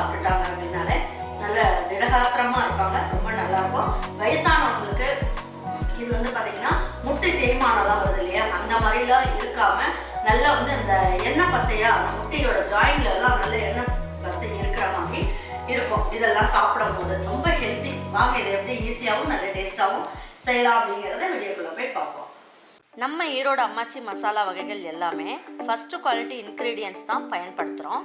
சாப்பிட்டுட்டாங்க அப்படின்னாலே நல்ல திடகாத்திரமாக இருப்பாங்க. ரொம்ப நல்லா இருக்கும் வயசானவங்களுக்கு இது வந்து பார்த்தீங்கன்னா முட்டை தேய்மானம்லாம் வருது இல்லையா? அந்த மாதிரிலாம் இருக்காம நல்லா வந்து அந்த எண்ணெய் பசையா அந்த முட்டையோட ஜாயிண்ட்ல எல்லாம் நல்ல எண்ணெய் பசை இருக்கிற மாதிரி இருக்கும். இதெல்லாம் சாப்பிடும் போது ரொம்ப ஹெல்த்தி வாங்க இதை எப்படி ஈஸியாகவும் நல்ல டேஸ்டாகவும் செய்யலாம் அப்படிங்கிறத வீடியோக்குள்ளே போய் பார்ப்போம். நம்ம ஈரோடு அம்மாச்சி மசாலா வகைகள் எல்லாமே ஃபஸ்ட்டு குவாலிட்டி இன்க்ரீடியன்ஸ் தான் பயன்படுத்துகிறோம்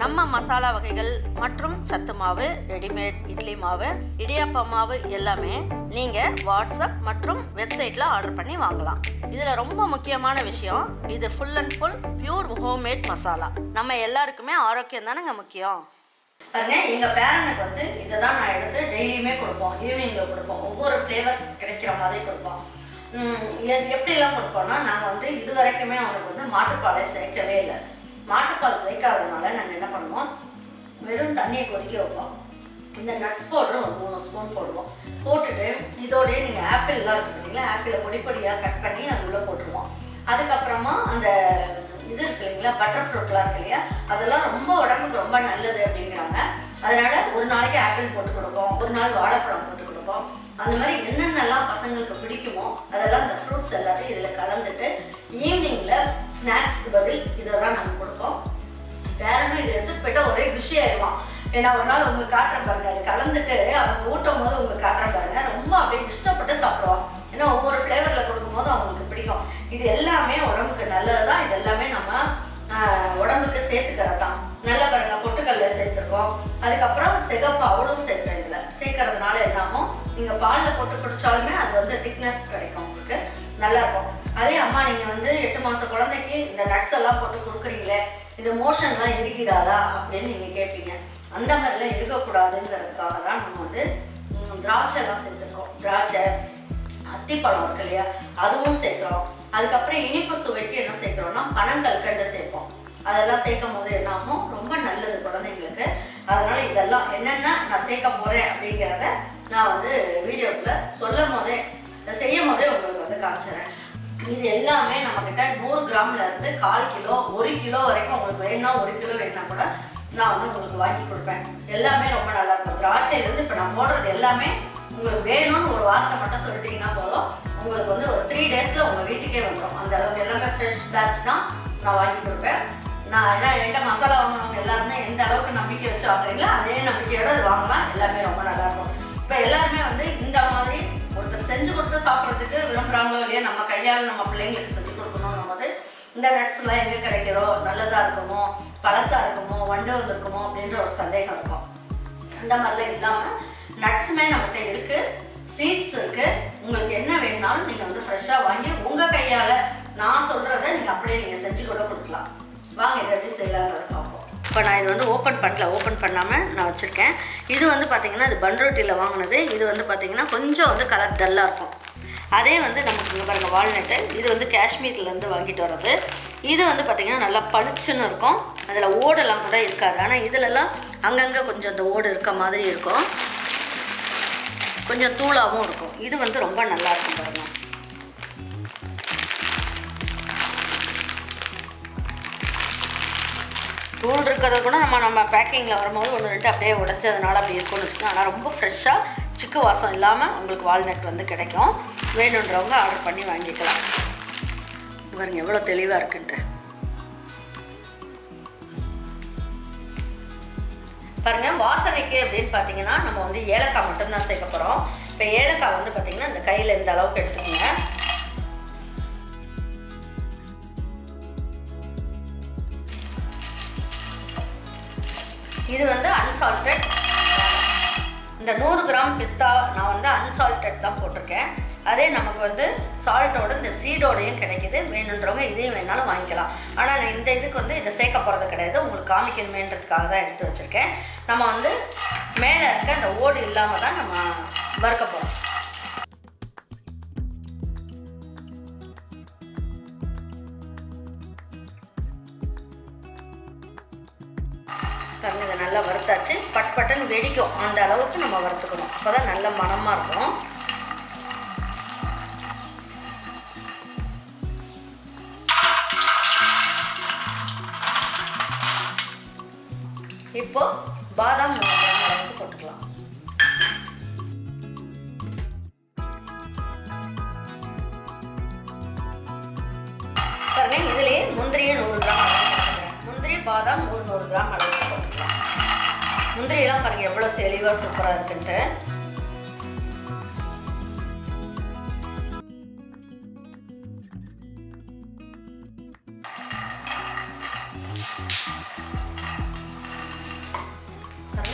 நம்ம மசாலா வகைகள் மற்றும் சத்து மாவு ரெடிமேட் இட்லி மாவு இடியாப்ப மாவு எல்லாமே நீங்கள் வாட்ஸ்அப் மற்றும் வெப்சைட்டில் ஆர்டர் பண்ணி வாங்கலாம். இதில் ரொம்ப முக்கியமான விஷயம் இது full and full pure homemade masala நம்ம எல்லாருக்குமே ஆரோக்கியம் தானேங்க முக்கியம்? பாருங்க எங்கள் பேரனுக்கு வந்து இதை தான் நான் எடுத்து டெய்லியுமே கொடுப்போம். ஈவினிங்கில் கொடுப்போம். ஒவ்வொரு ஃப்ளேவர் கிடைக்கிற மாதிரி கொடுப்போம். உம், இது எப்படிலாம் கொடுப்போம்னா நாங்கள் வந்து இது வரைக்குமே அவனுக்கு வந்து மாட்டுப்பாலை சேர்க்கவே இல்லை. மாட்டுப்பால் சேர்க்காததுனால நாங்கள் என்ன பண்ணுவோம்? வெறும் தண்ணியை கொதிக்க வைப்போம். இந்த நட்ஸ் பவுடரும் ஒரு மூணு ஸ்பூன் போடுவோம். போட்டுட்டு இதோடய நீங்கள் ஆப்பிள்லாம் இருக்கு பார்த்தீங்களா ஆப்பிளை பொடி பொடியாக கட் பண்ணி அது உள்ளே போட்டுருவோம். அதுக்கப்புறமா அந்த இது இருக்கு இல்லைங்களா? பட்டர் ஃப்ரூட்லாம் இருக்கு இல்லையா? அதெல்லாம் ரொம்ப உடம்புக்கு ரொம்ப நல்லது அப்படிங்கிறாங்க. அதனால ஒரு நாளைக்கு ஆப்பிள் போட்டு கொடுப்போம். ஒரு நாள் வாழைப்பழம் போட்டு கொடுப்போம். அந்த மாதிரி என்னென்னலாம் பசங்களுக்கு பிடிக்குமோ அதெல்லாம் அந்த ஃப்ரூட்ஸ் எல்லாத்தையும் இதில் கலந்துட்டு ஈவினிங்கில் ஸ்நாக்ஸ்க்கு பதில் இதை தான் நாங்கள் பேரனும் இதை எடுத்துட்டு போயிட்டா ஒரே விஷயம் ஆயிடுவான் ஏன்னா ஒரு நாள் உங்களுக்கு காட்டுறேன் பாருங்க. அது கலந்துட்டு அவங்க ஊட்டும் போது உங்களுக்கு காட்டுறேன் பாருங்க. ரொம்ப அப்படியே இஷ்டப்பட்டு சாப்பிடுவான். ஏன்னா ஒவ்வொரு ஃப்ளேவரில் கொடுக்கும்போது அவங்களுக்கு பிடிக்கும். இது எல்லாமே உடம்புக்கு நல்லது தான் இது எல்லாமே நம்ம உடம்புக்கு சேர்த்துக்கிறது தான் நல்ல பாருங்க பொட்டுக்கல்ல சேர்த்துருக்கோம். அதுக்கப்புறம் சிகப்பு அவளும் சேர்க்குறேன் இதில். சேர்க்கறதுனால என்னாகும் நீங்கள் பாலில் போட்டு குடித்தாலுமே அது வந்து திக்னஸ் கிடைக்கும் உங்களுக்கு. நல்லா இருக்கும். அதே அம்மா நீங்கள் வந்து எட்டு மாதம் குழந்தைக்கு இந்த நட்ஸ் எல்லாம் போட்டு கொடுக்குறீங்களே இது மோஷன்லாம் இருக்கிடாதா அப்படின்னு நீங்கள் கேட்பீங்க அந்த மாதிரிலாம் இருக்கக்கூடாதுங்கிறதுக்காக தான் நம்ம வந்து திராட்சைலாம் சேர்த்துருக்கோம். திராட்சை அத்திப்பழம் இருக்கு இல்லையா? அதுவும் சேர்க்குறோம். அதுக்கப்புறம் இனிப்பு சுவைக்கு என்ன சேர்க்குறோம்னா பனங்கற்கண்டு சேர்ப்போம். அதெல்லாம் சேர்க்கும் போது என்ன ஆகும் ரொம்ப நல்லது குழந்தைங்களுக்கு. அதனால் இதெல்லாம் என்னென்ன நான் சேர்க்க போகிறேன் அப்படிங்கிறத நான் வந்து வீடியோக்குள்ள சொல்லும் போதே செய்யும் போதே உங்களுக்கு வந்து காமிச்சிடுறேன். இது எல்லாமே நம்மக்கிட்ட நூறு கிராம்ல இருந்து கால் கிலோ ஒரு கிலோ வரைக்கும் உங்களுக்கு வேணும்னா ஒரு கிலோ வேணும்னா கூட நான் வந்து உங்களுக்கு வாங்கி கொடுப்பேன். எல்லாமே ரொம்ப நல்லா இருக்கும். திராட்சையிலேருந்து இப்போ நான் போடுறது எல்லாமே உங்களுக்கு வேணும்னு ஒரு வார்த்தை மட்டும் சொல்லிட்டீங்கன்னா போதும். உங்களுக்கு வந்து ஒரு த்ரீ டேஸில் உங்கள் வீட்டுக்கே வந்துடும் அந்த அளவுக்கு எல்லாமே ஃப்ரெஷ் பேட்ச் தான் நான் வாங்கி கொடுப்பேன். நான் என்ன என்கிட்ட மசாலா வாங்கினவங்க எல்லாருமே எந்த அளவுக்கு நம்பிக்கை வச்சு வாங்குறீங்களோ அதே நம்பிக்கையோட அது வாங்கலாம். எல்லாமே ரொம்ப நல்லா இருக்கும். இப்போ எல்லாருமே வந்து செஞ்சு கொடுத்து சாப்பிட்றதுக்கு விரும்புகிறாங்களோ இல்லையா நம்ம கையால் நம்ம பிள்ளைங்களுக்கு செஞ்சு கொடுக்கணும் போது இந்த நட்ஸ்லாம் எங்கே கிடைக்கிறோ நல்லதாக இருக்குமோ பழசாக இருக்குமோ வண்டு வந்திருக்குமோ அப்படின்ற ஒரு சந்தேகம் இருக்கும். அந்த மாதிரிலாம் இல்லாமல் நட்ஸுமே நம்மகிட்ட இருக்குது சீட்ஸ் இருக்குது உங்களுக்கு என்ன வேணுனாலும் நீங்கள் வந்து ஃப்ரெஷ்ஷாக வாங்கி உங்கள் கையால் நான் சொல்கிறத நீங்கள் அப்படியே நீங்கள் செஞ்சு கூட கொடுக்கலாம். வாங்க இதை எப்படி செய்யலாம்னு இருக்கோம். இப்போ நான் இது வந்து ஓப்பன் பண்ணல. ஓப்பன் பண்ணாமல் நான் வச்சுருக்கேன். இது வந்து பார்த்திங்கன்னா இது பன்ரோட்டியில் வாங்கினது. இது வந்து பார்த்திங்கன்னா கொஞ்சம் வந்து கலர் டல்லாக இருக்கும். அதே வந்து நமக்கு இங்கே பாருங்கள் வால்நட்டு இது வந்து காஷ்மீர்லேருந்து வாங்கிட்டு வர்றது. இது வந்து பார்த்திங்கன்னா நல்லா பளிச்சுன்னு இருக்கும். அதில் ஓடெல்லாம் கூட இருக்காது. ஆனால் இதிலெல்லாம் அங்கங்கே கொஞ்சம் அந்த ஓடு இருக்க மாதிரி இருக்கும். கொஞ்சம் தூளாகவும் இருக்கும். இது வந்து ரொம்ப நல்லா தூள் இருக்கிறத கூட நம்ம நம்ம பேக்கிங்கில் வரும்போது ஒன்று ரெண்டு அப்படியே உடைச்சதுனால அப்படி இருக்கும்னு வச்சுக்கோங்க. ஆனால் ரொம்ப ஃப்ரெஷ்ஷாக சிக்கு வாசம் இல்லாமல் உங்களுக்கு வால்நட் வந்து கிடைக்கும். வேணுன்றவங்க ஆர்டர் பண்ணி வாங்கிக்கலாம். இது பாருங்க எவ்வளோ தெளிவாக இருக்குன்ட்டு. பாருங்கள் வாசனைக்கு அப்படின்னு பார்த்தீங்கன்னா நம்ம வந்து ஏலக்காய் மட்டும்தான் சேர்க்க போகிறோம் இப்போ ஏலக்காய் வந்து பார்த்திங்கன்னா இந்த கையில் இந்த அளவுக்கு எடுத்துக்கோங்க. இது வந்து அன்சால்டட் இந்த நூறு கிராம் பிஸ்தா நான் வந்து அன்சால்டட் தான் போட்டிருக்கேன். அதே நமக்கு வந்து சால்ட்டோட இந்த சீடோடையும் கிடைக்குது. வேணுன்றவங்க இதையும் வேணாலும் வாங்கிக்கலாம். ஆனால் நான் இந்த இதுக்கு வந்து இதை சேர்க்க போகிறது கிடையாது. உங்களுக்கு காமிக்கணுமேன்றதுக்காக தான் எடுத்து வச்சுருக்கேன். நம்ம வந்து மேலே இருக்க அந்த ஓடு இல்லாமல் தான் நம்ம வறுக்க போகிறோம் வெடிக்கும் அந்த அளவுக்கு நம்ம வறுத்துக்கணும். அப்போ தான் நல்ல மணமாக இருக்கும். இப்போ பாதாம் அளவுக்கு போட்டுக்கலாம். பாருங்க இதுலேயே முந்திரியை நூறு கிராம் முந்திரி பாதாம் நூறு நூறு கிராம் அளவுக்கு போட்டுக்கலாம். முந்திரியெல்லாம் பாருங்க எவ்வளோ தெளிவாக சூப்பராக இருக்குன்ட்டு.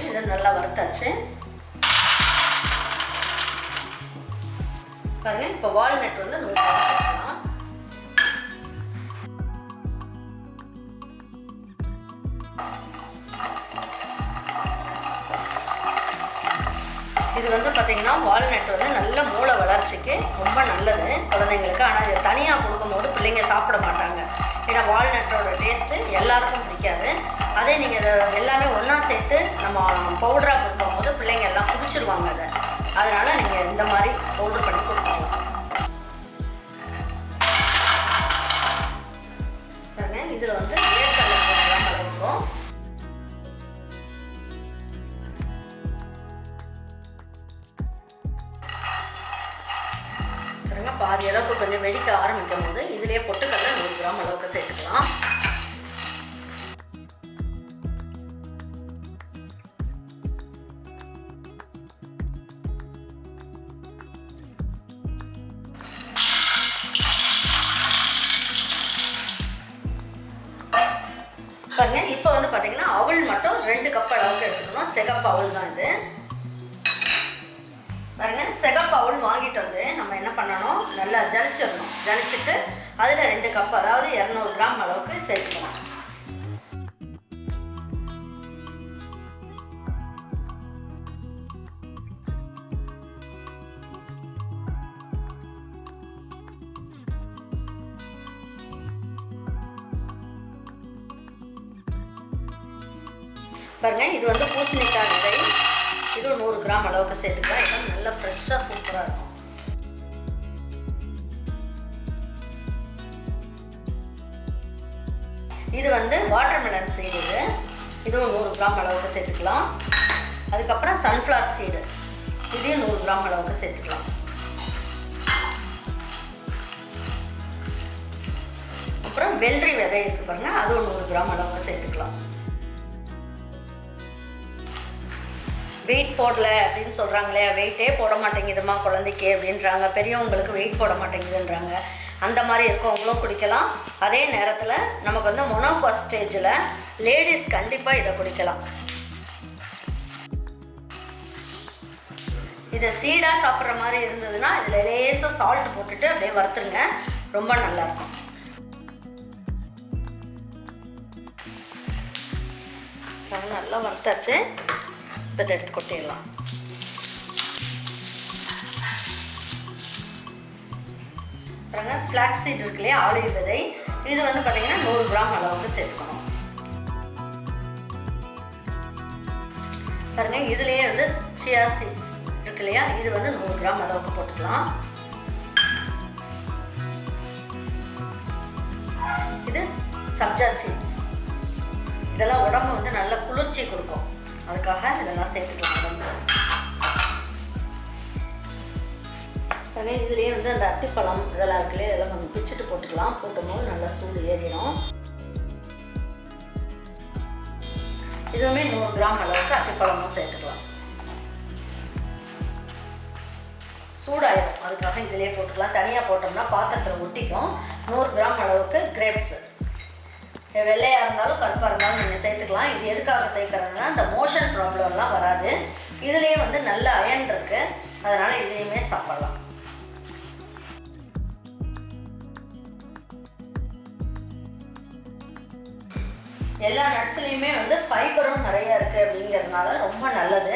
இதை நல்லா வறுத்தாச்சு. பாருங்க இப்போ வால்நட் வந்து நூறு இது வந்து பார்த்தீங்கன்னா வால்நட் வந்து நல்ல மூளை வளர்ச்சிக்கு ரொம்ப நல்லது. குழந்தைங்களுக்கு. ஆனால் இது தனியாக கொடுக்கும்போது பிள்ளைங்க சாப்பிட மாட்டாங்க. ஏன்னா வால்நட்டோட டேஸ்ட்டு எல்லாருக்கும் பிடிக்காது. அதே நீங்கள் இதை எல்லாமே ஒன்றா சேர்த்து நம்ம பவுடராக கொடுக்கும்போது பிள்ளைங்க எல்லாம் குடிச்சிருவாங்க அதை. அதனால் நீங்கள் இந்த மாதிரி பவுடர் பாதி அளவுக்கு கொஞ்சம் வெடிக்க ஆரம்பிக்கும் போது இதுலேயே பொட்டுக்கடலை நூறு கிராம் அளவுக்கு சேர்த்துக்கலாம். சிகப்பு வாங்கிட்டு வந்து நம்ம என்ன பண்ணணும்? நல்லா ஜலிச்சிடணும். ஜலிச்சுட்டு அதில் ரெண்டு கப் அதாவது இரநூறு கிராம் அளவுக்கு சேர்த்துக்கணும் பாருங்க இது வந்து பூசணிக்காய் விதை. இது நூறு கிராம் அளவுக்கு சேர்த்துக்கலாம் எல்லாம் நல்லா ஃப்ரெஷ்ஷாக சூப்பராக இருக்கும். இது வந்து வாட்டர்மெலன் சீடு இது. இதுவும் நூறு கிராம் அளவுக்கு சேர்த்துக்கலாம். அதுக்கப்புறம் சன்ஃப்ளவர் சீடு இதையும் நூறு கிராம் அளவுக்கு சேர்த்துக்கலாம். அப்புறம் வெள்ளரி விதை இருக்கு பாருங்க அதுவும் நூறு கிராம் அளவுக்கு சேர்த்துக்கலாம். வெயிட் போடல அப்படின்னு சொல்கிறாங்களே வெயிட்டே போட மாட்டேங்குதுமா குழந்தைக்கு அப்படின்றாங்க. பெரியவங்களுக்கு வெயிட் போட மாட்டேங்குதுன்றாங்க. அந்த மாதிரி இருக்கவங்களும் குடிக்கலாம். அதே நேரத்தில் நமக்கு வந்து மொனோபாஸ் ஸ்டேஜில் லேடிஸ் கண்டிப்பாக இதை குடிக்கலாம். இதை சீடாக சாப்பிட்ற மாதிரி இருந்ததுன்னா இதில் லேசாக சால்ட் போட்டுட்டு அப்படியே வறுத்துருங்க. ரொம்ப நல்லாயிருக்கும் நல்லா வறுத்தாச்சு. இப்போ இதை எடுத்து கொட்டிடலாம். பாருங்க ஃப்ளாக் சீட் இருக்கு இல்லையா ஆலிவ் விதை. இது வந்து பார்த்தீங்கன்னா நூறு கிராம் அளவுக்கு சேர்த்துக்கணும். பாருங்க இதுலேயே வந்து சியா சீட்ஸ் இருக்கு இல்லையா இது வந்து நூறு கிராம் அளவுக்கு போட்டுக்கலாம். இது சப்ஜா சீட்ஸ் இதெல்லாம் உடம்பு வந்து நல்ல குளிர்ச்சி கொடுக்கும். அதுக்காக இதெல்லாம் சேர்த்துக்கலாம் உடம்பு இதுலேயே வந்து அந்த அத்திப்பழம் இதெல்லாம் இருக்குல்லையே இதெல்லாம் கொஞ்சம் பிச்சுட்டு போட்டுக்கலாம். போட்டும்போது நல்லா சூடு ஏறிடும். இதுவுமே நூறு கிராம் அளவுக்கு அத்திப்பழமும் சேர்த்துக்கலாம். சூடாயிடும் அதுக்காக இதிலே போட்டுக்கலாம். தனியாக போட்டோம்னா பாத்திரத்தில் ஒட்டிக்கும். நூறு கிராம் அளவுக்கு கிரேப்ஸு வெள்ளையாக இருந்தாலும் கருப்பாக இருந்தாலும் நீங்கள் சேர்த்துக்கலாம். இது எதுக்காக சேர்க்குறதுனா அந்த மோஷன் ப்ராப்ளம்லாம் வராது. இதுலேயே வந்து நல்ல அயன் இருக்குது அதனால் இதையுமே சாப்பிட்லாம். எல்லா நட்ஸ்லேயுமே வந்து ஃபைபரும் நிறையா இருக்குது அப்படிங்கிறதுனால ரொம்ப நல்லது.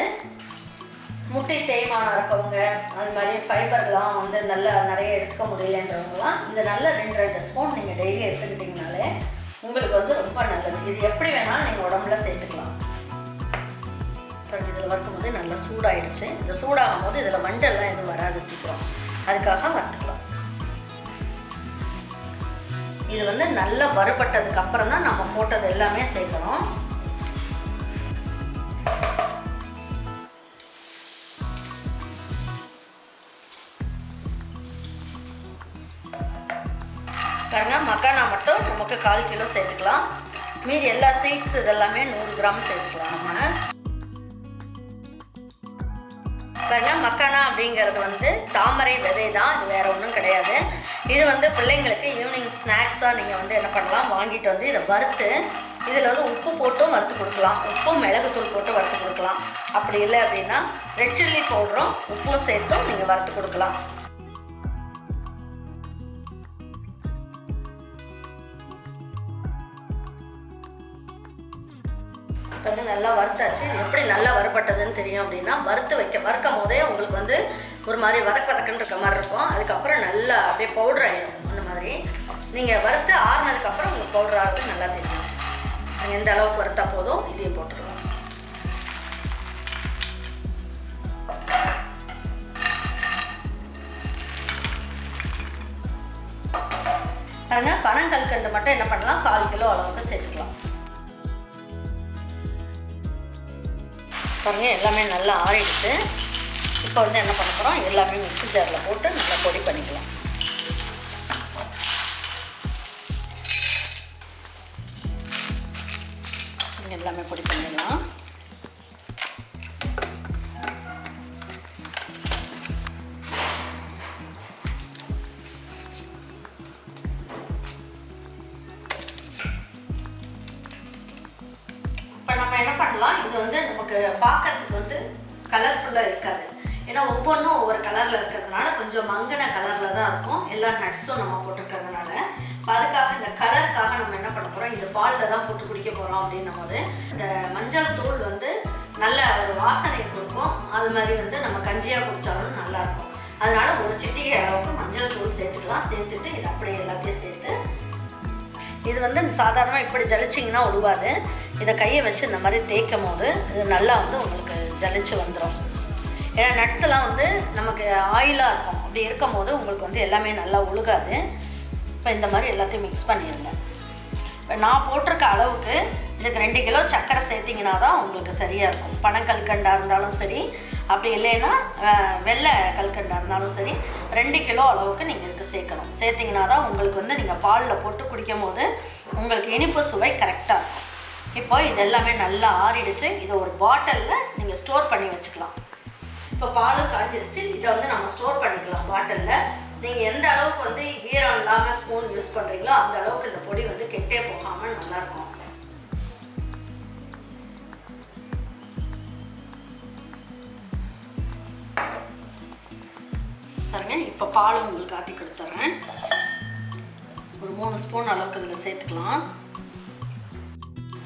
முட்டை தேய்மானம் இருக்கவங்க அது மாதிரி ஃபைபர்லாம் வந்து நல்லா நிறைய எடுத்துக்க முடியலன்றவங்களாம் இது நல்ல ரெண்டு ரெண்டு ஸ்பூன் நீங்கள் டெய்லி எடுத்துக்கிட்டிங்கனாலே உங்களுக்கு வந்து ரொம்ப நல்லது. இது எப்படி வேணாலும் நீங்கள் உடம்புல சேர்த்துக்கலாம். இப்போ இதில் வறுக்கும் போது நல்லா சூடாயிடுச்சு. இந்த சூடாகும் போது இதில் வண்டெல்லாம் எதுவும் வராது சீக்கிரம். அதுக்காக வறுத்துக்கலாம். இது வந்து நல்லா வறுபட்டதுக்கு அப்புறம் தான் நம்ம போட்டது எல்லாமே சேர்க்கணும் மட்டும் கால் கிலோ சேர்த்துக்கலாம். மீதி எல்லா சீட்ஸ் இதெல்லாமே நூறு கிராம் சேர்த்துக்கலாம் நம்ம. பாருங்க மக்கானா அப்படிங்கிறது வந்து தாமரை விதை தான். இது வேற ஒன்றும் கிடையாது. இது வந்து பிள்ளைங்களுக்கு ஈவினிங் ஸ்நாக்ஸாக நீங்கள் வந்து என்ன பண்ணலாம்? வாங்கிட்டு வந்து இதை வறுத்து இதில் வந்து உப்பு போட்டும் வறுத்து கொடுக்கலாம். உப்பும் மிளகுத்தூள் போட்டு வறுத்து கொடுக்கலாம். அப்படி இல்லை அப்படின்னா ரெட் சில்லி பவுடரும் உப்பும் சேர்த்தும் நீங்கள் வறுத்து கொடுக்கலாம். பாருங்க நல்லா வறுத்தாச்சு. எப்படி நல்லா வறுபட்டதுன்னு தெரியும் அப்படின்னா வறுத்து வைக்க வறுக்கும் போதே உங்களுக்கு வந்து ஒரு மாதிரி வதக்க வதக்குன்னு இருக்க மாதிரி இருக்கும். அதுக்கப்புறம் நல்லா அப்படியே பவுடர் ஆகிடும் அந்த மாதிரி. நீங்கள் வறுத்து ஆறுனதுக்கப்புறம் உங்களுக்கு பவுடர் ஆகிறது நல்லா தெரியும். நீங்கள் எந்த அளவுக்கு வறுத்தா போதும் இதையும் போட்டுடலாம் பாருங்க பனங்கல்கண்டு மட்டும் என்ன பண்ணலாம்? கால் கிலோ அளவுக்கு சேர்த்துக்கலாம். பாருங்கள் எல்லாமே நல்லா ஆறிடுச்சு. இப்போ வந்து என்ன பண்ண போகிறோம் எல்லாமே மிக்சி ஜாரில் போட்டு நல்லா பொடி பண்ணிக்கலாம். எல்லாமே பொடி பண்ணிடலாம். பண்ணலாம். இது வந்து நமக்கு பார்க்கறதுக்கு வந்து கலர்ஃபுல்லாக இருக்காது. ஏன்னா ஒவ்வொன்றும் ஒவ்வொரு கலரில் இருக்கிறதுனால கொஞ்சம் மங்கின கலரில் தான் இருக்கும். எல்லா நட்ஸும் நம்ம போட்டிருக்கிறதுனால. இப்போ அதுக்காக இந்த கலருக்காக நம்ம என்ன பண்ண போகிறோம் இந்த பாலில் தான் போட்டு குடிக்க போகிறோம் அப்படின்னும் போது இந்த மஞ்சள் தூள் வந்து நல்ல ஒரு வாசனை கொடுக்கும். அது மாதிரி வந்து நம்ம கஞ்சியாக குடித்தாலும் நல்லாயிருக்கும் அதனால ஒரு சிட்டிகை அளவுக்கு மஞ்சள் தூள் சேர்த்துக்கலாம். சேர்த்துட்டு இது அப்படியே எல்லாத்தையும் சேர்த்து இது வந்து சாதாரணமாக இப்படி ஜலிச்சிங்கன்னா உழுவாது. இதை கையை வச்சு இந்த மாதிரி தேய்க்கும் போது இது நல்லா வந்து உங்களுக்கு ஜலிச்சு வந்துடும் ஏன்னா நட்ஸ்லாம் வந்து நமக்கு ஆயிலாக இருக்கும். அப்படி இருக்கும் போது உங்களுக்கு வந்து எல்லாமே நல்லா உழுகாது. இப்போ இந்த மாதிரி எல்லாத்தையும் மிக்ஸ் பண்ணிடுங்க இப்போ நான் போட்டிருக்க அளவுக்கு இதுக்கு ரெண்டு கிலோ சர்க்கரை சேர்த்திங்கன்னா தான் உங்களுக்கு சரியாக இருக்கும். பனக்கல்கண்டாக இருந்தாலும் சரி அப்படி இல்லைன்னா வெள்ளை கல்கண்டாக இருந்தாலும் சரி ரெண்டு கிலோ அளவுக்கு நீங்கள் சேர்க்கணும். சேர்த்திங்கன்னா தான் உங்களுக்கு வந்து நீங்கள் பாலில் போட்டு குடிக்கும் போது உங்களுக்கு இனிப்பு சுவை கரெக்டாக இருக்கும். இப்போ இது எல்லாமே நல்லா ஆறிடுச்சு. இதை ஒரு பாட்டிலில் நீங்கள் ஸ்டோர் பண்ணி வச்சுக்கலாம். இப்போ பாலும் காய்ச்சிருச்சு இதை வந்து நம்ம ஸ்டோர் பண்ணிக்கலாம் பாட்டிலில். நீங்கள் எந்த அளவுக்கு வந்து ஈரம் இல்லாமல் ஸ்பூன் யூஸ் பண்ணுறீங்களோ அந்த அளவுக்கு இந்த பொடி வந்து கெட்டே போகாமல் நல்லாயிருக்கும் பாருங்க இப்போ பாலும் உங்களுக்கு ஆற்றி கொடுத்துட்றேன் ஒரு மூணு ஸ்பூன் அளவுக்கு இதில் சேர்த்துக்கலாம்.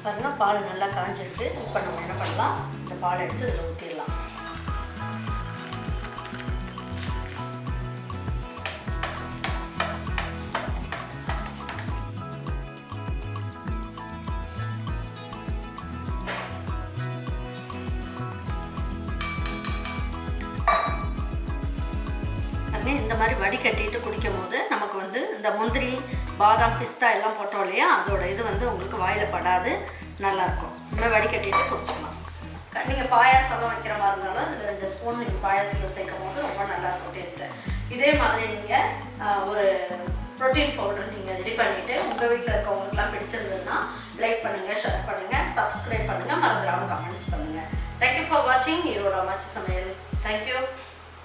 பாருங்க பால் நல்லா காஞ்சிருக்கு. இப்போ நம்ம என்ன பண்ணலாம்? இந்த பால் எடுத்து இதில் ஊற்றிடலாம் அது இந்த மாதிரி வடிகட்டிட்டு குடிக்கும் போது நமக்கு வந்து இந்த முந்திரி பாதாம் பிஸ்தா எல்லாம் போட்டோம் இல்லையா? அதோட இது வந்து உங்களுக்கு வாயில் படாது. நல்லாயிருக்கும் இந்த வடிகட்டிட்டு குடிச்சிக்கலாம். நீங்கள் பாயாசம் வைக்கிற மாதிரி இருந்தாலும் இதில் ரெண்டு ஸ்பூன் நீங்கள் பாயாசத்தில் சேர்க்கும் போது ரொம்ப நல்லாயிருக்கும் டேஸ்ட்டு இதே மாதிரி நீங்கள் ஒரு ப்ரோட்டீன் பவுடர் நீங்கள் ரெடி பண்ணிவிட்டு உங்கள் வீட்டில் இருக்கவங்களுக்குலாம் பிடிச்சிருந்ததுன்னா லைக் பண்ணுங்கள் ஷேர் பண்ணுங்கள் சப்ஸ்கிரைப் பண்ணுங்கள் மறந்துடாமல் கமெண்ட்ஸ் பண்ணுங்கள் தேங்க்யூ ஃபார் வாட்சிங் ஈரோட அம்மாச்சி சமையல். தேங்க்யூ